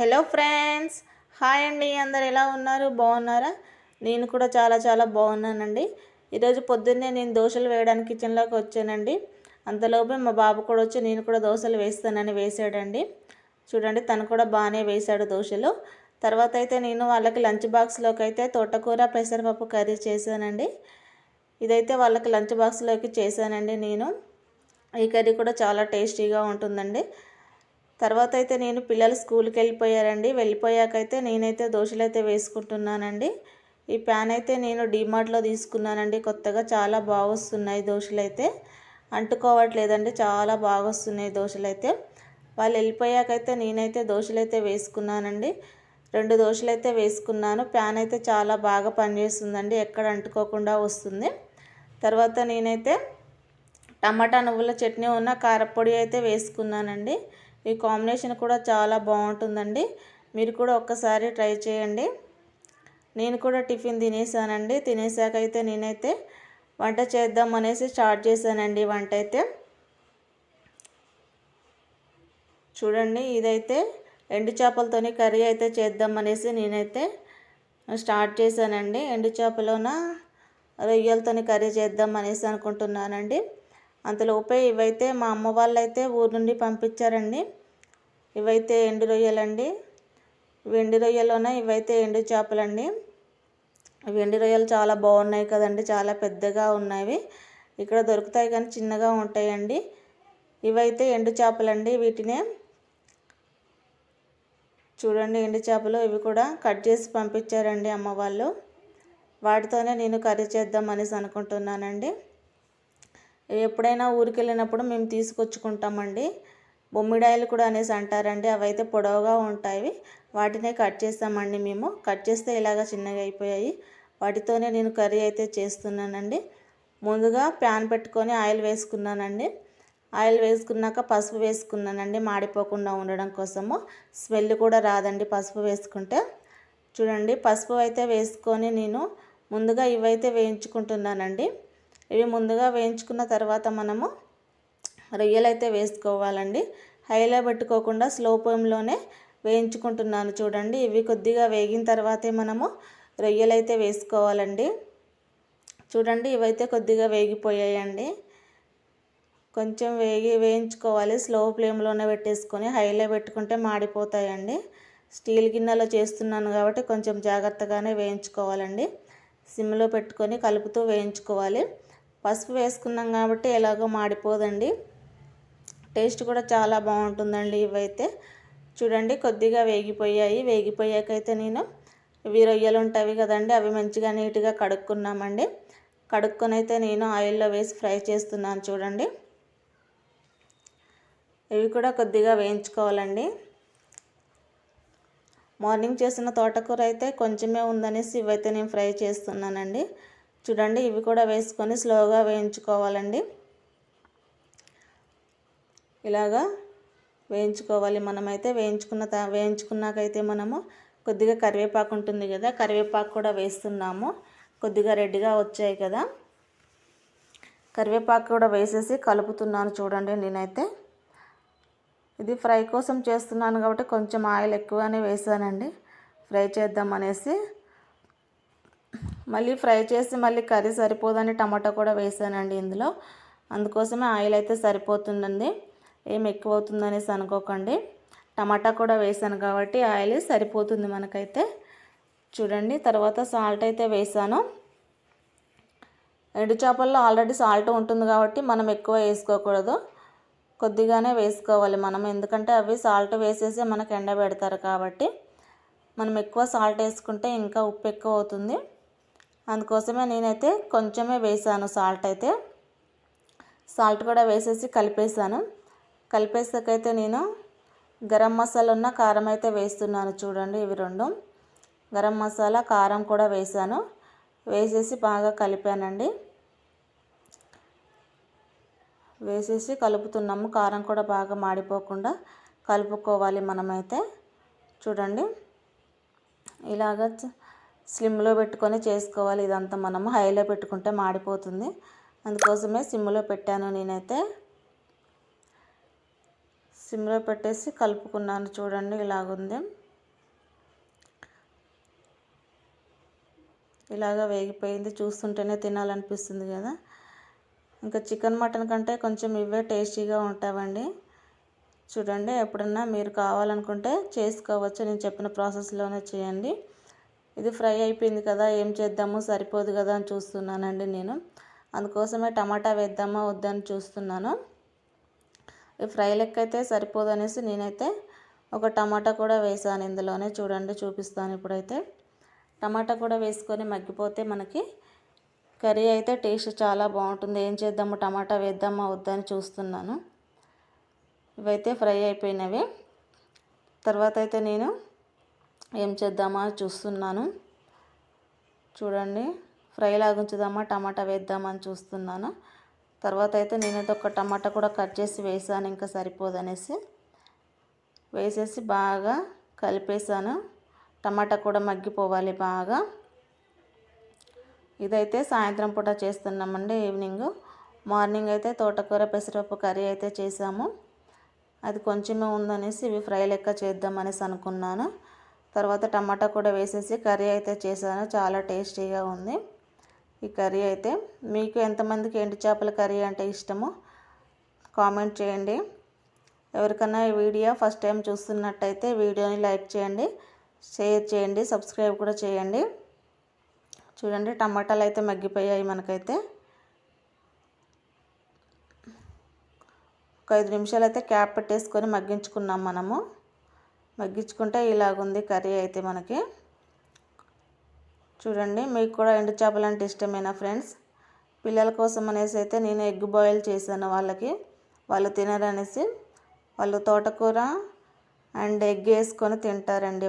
Hello friends. Hi అండి. అందరు ఎలా ఉన్నారు? బాగున్నారా? నేను కూడా చాలా చాలా బాగున్నానండి. ఈరోజు పొద్దున్నే నేను దోశలు వేయడానికి కిచెన్లోకి వచ్చానండి. అంతలోపే మా బాబు కూడా వచ్చి నేను కూడా దోశలు వేస్తానని వేసాడండి. చూడండి తను కూడా బాగానే వేశాడు దోశలు. తర్వాత అయితే నేను వాళ్ళకి లంచ్ బాక్స్లోకి అయితే తోటకూర పెసరపప్పు కర్రీ చేశానండి. ఇదైతే వాళ్ళకి లంచ్ బాక్స్లోకి చేశానండి నేను. ఈ కర్రీ కూడా చాలా టేస్టీగా ఉంటుందండి. తర్వాత అయితే నేను పిల్లలు స్కూల్కి వెళ్ళిపోయారండి వెళ్ళిపోయాకైతే నేనైతే దోశలు అయితే వేసుకుంటున్నానండి. ఈ ప్యాన్ అయితే నేను డీమార్ట్లో తీసుకున్నానండి. కొత్తగా చాలా బాగా వస్తున్నాయి దోశలు అయితే అంటుకోవట్లేదండి. చాలా బాగా వస్తున్నాయి దోశలు అయితే వాళ్ళు వెళ్ళిపోయాకైతే నేనైతే దోశలు అయితే వేసుకున్నానండి. రెండు దోశలు అయితే వేసుకున్నాను. ప్యాన్ అయితే చాలా బాగా పనిచేస్తుందండి. ఎక్కడ అంటుకోకుండా వస్తుంది. తర్వాత నేనైతే టమాటా నువ్వుల చట్నీ ఉన్న కారపొడి అయితే వేసుకున్నానండి. ఈ కాంబినేషన్ కూడా చాలా బాగుంటుందండి. మీరు కూడా ఒక్కసారి ట్రై చేయండి. నేను కూడా టిఫిన్ తినేసానండి. తినేసాక అయితే నేనైతే వంట చేద్దాం అనేసి స్టార్ట్ చేశానండి వంట అయితే చూడండి ఇదైతే ఎండు చేపలతోని కర్రీ అయితే చేద్దాం అనేసి నేనైతే స్టార్ట్ చేశానండి. ఎండు చేపలోన రొయ్యలతోని కర్రీ చేద్దాం అనేసి అనుకుంటున్నానండి. అంతలోపే ఇవైతే మా అమ్మ వాళ్ళు అయితే ఊరు నుండి పంపించారండి. ఇవైతే ఎండు రొయ్యలండి. వెండి రొయ్యలోన ఇవైతే ఎండు చేపలండి. వెండి రొయ్యలు చాలా బాగున్నాయి కదండి. చాలా పెద్దగా ఉన్నాయి ఇక్కడ దొరుకుతాయి కానీ చిన్నగా ఉంటాయండి. ఇవైతే ఎండు చేపలండి వీటినే. చూడండి ఎండు చేపలు ఇవి కూడా కట్ చేసి పంపించారండి అమ్మ వాళ్ళు. వాటితోనే నేను కర్రీ చేద్దాం అనేసి అనుకుంటున్నానండి. ఎప్పుడైనా ఊరికి వెళ్ళినప్పుడు మేము తీసుకొచ్చుకుంటామండి. బొమ్మిడాయలు కూడా అనేసి అంటారండి. అవి అయితే పొడవుగా ఉంటాయి. వాటినే కట్ చేస్తామండి మేము. కట్ చేస్తే ఇలాగ చిన్నగా అయిపోయాయి. వాటితోనే నేను కర్రీ అయితే చేస్తున్నానండి. ముందుగా ప్యాన్ పెట్టుకొని ఆయిల్ వేసుకున్నానండి. ఆయిల్ వేసుకున్నాక పసుపు వేసుకున్నానండి. మాడిపోకుండా ఉండడం కోసము. స్మెల్ కూడా రాదండి పసుపు వేసుకుంటే. చూడండి పసుపు అయితే వేసుకొని నేను ముందుగా ఇవైతే వేయించుకుంటున్నానండి. ఇవి ముందుగా వేయించుకున్న తర్వాత మనము రొయ్యలు అయితే వేసుకోవాలండి. హైలో పెట్టుకోకుండా స్లో ఫ్లేమ్లోనే వేయించుకుంటున్నాను చూడండి. ఇవి కొద్దిగా వేగిన తర్వాతే మనము రొయ్యలు అయితే వేసుకోవాలండి. చూడండి ఇవైతే కొద్దిగా వేగిపోయాయండి. కొంచెం వేగి వేయించుకోవాలి. స్లో ఫ్లేమ్లోనే పెట్టేసుకొని హైలో పెట్టుకుంటే మాడిపోతాయండి. స్టీల్ గిన్నెలో చేస్తున్నాను కాబట్టి కొంచెం జాగ్రత్తగానే వేయించుకోవాలండి. సిమ్లో పెట్టుకొని కలుపుతూ వేయించుకోవాలి. పసుపు వేసుకున్నాం కాబట్టి ఎలాగో మాడిపోదండి. టేస్ట్ కూడా చాలా బాగుంటుందండి ఇవైతే. చూడండి కొద్దిగా వేగిపోయాయి. వేగిపోయాకైతే నేను ఇవి రొయ్యలు ఉంటాయి కదండి అవి మంచిగా నీట్గా కడుక్కున్నామండి. కడుక్కొని అయితే నేను ఆయిల్లో వేసి ఫ్రై చేస్తున్నాను చూడండి. ఇవి కూడా కొద్దిగా వేయించుకోవాలండి. మార్నింగ్ చేసిన తోటకూర అయితే కొంచెమే ఉందనేసి ఇవైతే నేను ఫ్రై చేస్తున్నానండి. చూడండి ఇవి కూడా వేసుకొని స్లోగా వేయించుకోవాలండి. ఇలాగా వేయించుకోవాలి మనమైతే. వేయించుకున్న వేయించుకున్నాకైతే మనము కొద్దిగా కరివేపాకు ఉంటుంది కదా కరివేపాకు కూడా వేస్తున్నాము. కొద్దిగా రెడ్గా వచ్చాయి కదా. కరివేపాకు కూడా వేసేసి కలుపుతున్నాను చూడండి నేనైతే. ఇది ఫ్రై కోసం చేస్తున్నాను కాబట్టి కొంచెం ఆయిల్ ఎక్కువనే వేసానండి. ఫ్రై చేద్దాం అనేసి మళ్ళీ ఫ్రై చేసి మళ్ళీ కర్రీ సరిపోదని టమాటా కూడా వేసానండి ఇందులో. అందుకోసమే ఆయిల్ అయితే సరిపోతుందండి. ఏం ఎక్కువ అవుతుందనేసి అనుకోకండి. టమాటా కూడా వేసాను కాబట్టి ఆయిల్ సరిపోతుంది మనకైతే. చూడండి తర్వాత సాల్ట్ అయితే వేసాను. ఎండు చేపల్లో ఆల్రెడీ సాల్ట్ ఉంటుంది కాబట్టి మనం ఎక్కువ వేసుకోకూడదు. కొద్దిగానే వేసుకోవాలి మనం. ఎందుకంటే అవి సాల్ట్ వేసేసి మనకు ఎండబెడతారు కాబట్టి. మనం ఎక్కువ సాల్ట్ వేసుకుంటే ఇంకా ఉప్పు ఎక్కువ అవుతుంది. అందుకోసమే నేనైతే కొంచెమే వేసాను సాల్ట్ అయితే. సాల్ట్ కూడా వేసేసి కలిపేసాను కలిపేసాకైతే నేను గరం మసాలా ఉన్న కారం అయితే వేస్తున్నాను చూడండి ఇవి రెండు. గరం మసాలా కారం కూడా వేసాను. వేసేసి బాగా కలిపానండి. వేసేసి కలుపుతున్నాము. కారం కూడా బాగా మాడిపోకుండా కలుపుకోవాలి మనమైతే. చూడండి. ఇలాగ స్లిమ్లో పెట్టుకొని చేసుకోవాలి. ఇదంతా మనం హైలో పెట్టుకుంటే మాడిపోతుంది. అందుకోసమే సిమ్లో పెట్టాను నేనైతే. సిమ్లో పెట్టేసి కలుపుకున్నాను చూడండి ఇలాగుంది. ఇలాగ వేగిపోయింది. చూస్తుంటేనే తినాలనిపిస్తుంది కదా. ఇంకా చికెన్ మటన్ కంటే కొంచెం ఇవే టేస్టీగా ఉంటావండి. చూడండి ఎప్పుడన్నా మీరు కావాలనుకుంటే చేసుకోవచ్చు. నేను చెప్పిన ప్రాసెస్లోనే చేయండి. ఇది ఫ్రై అయిపోయింది కదా ఏం చేద్దాము? సరిపోదు కదా అని చూస్తున్నానండి నేను. అందుకోసమే టమాటా వేద్దామా వద్దని చూస్తున్నాను. ఈ ఫ్రై లెక్క అయితే సరిపోదు అనేసి నేనైతే ఒక టమాటా కూడా వేసాను ఇందులోనే. చూడండి చూపిస్తాను ఇప్పుడైతే. టమాటా కూడా వేసుకొని మగ్గిపోతే మనకి కర్రీ అయితే టేస్ట్ చాలా బాగుంటుంది. ఏం చేద్దాము? టమాటా వేద్దామా వద్దని చూస్తున్నాను. ఇవైతే ఫ్రై అయిపోయినవి. తర్వాత అయితే నేను ఏం చేద్దామా చూస్తున్నాను. చూడండి ఫ్రై లాగుంచుదామా టమాటా వేద్దామని చూస్తున్నాను. తర్వాత అయితే నేనైతే ఒక టమాటా కూడా కట్ చేసి వేసాను ఇంకా సరిపోదనేసి. వేసేసి బాగా కలిపేసాను టమాటా కూడా మగ్గిపోవాలి బాగా. ఇదైతే సాయంత్రం పూట చేస్తున్నామండి ఈవినింగ్. మార్నింగ్ అయితే తోటకూర పెసరపప్పు కర్రీ అయితే చేసాము. అది కొంచెమే ఉందనేసి ఇవి ఫ్రై లెక్క చేద్దామనేసి అనుకున్నాను. తర్వాత టమాటా కూడా వేసేసి కర్రీ అయితే చేశాను. చాలా టేస్టీగా ఉంది. ఈ కర్రీ అయితే మీకు ఎంతమందికి ఎండు చేపల కర్రీ అంటే ఇష్టమో కామెంట్ చేయండి. ఎవరికైనా ఈ వీడియో ఫస్ట్ టైం చూస్తున్నట్టయితే వీడియోని లైక్ చేయండి షేర్ చేయండి సబ్స్క్రైబ్ కూడా చేయండి. చూడండి టమాటాలు అయితే మగ్గిపోయాయి మనకైతే. ఒక ఐదు నిమిషాలు అయితే క్యాప్ పెట్టేసుకొని మగ్గించుకున్నాం మనము. మగ్గించుకుంటే ఇలాగుంది కర్రీ అయితే మనకి. చూడండి మీకు కూడా ఎండు చేపలు అంటే ఇష్టమేనా ఫ్రెండ్స్? పిల్లల కోసం అనేసి అయితే నేను ఎగ్ బాయిల్ చేశాను వాళ్ళకి. వాళ్ళు తినరనేసి. వాళ్ళు తోటకూర అండ్ ఎగ్ వేసుకొని తింటారండి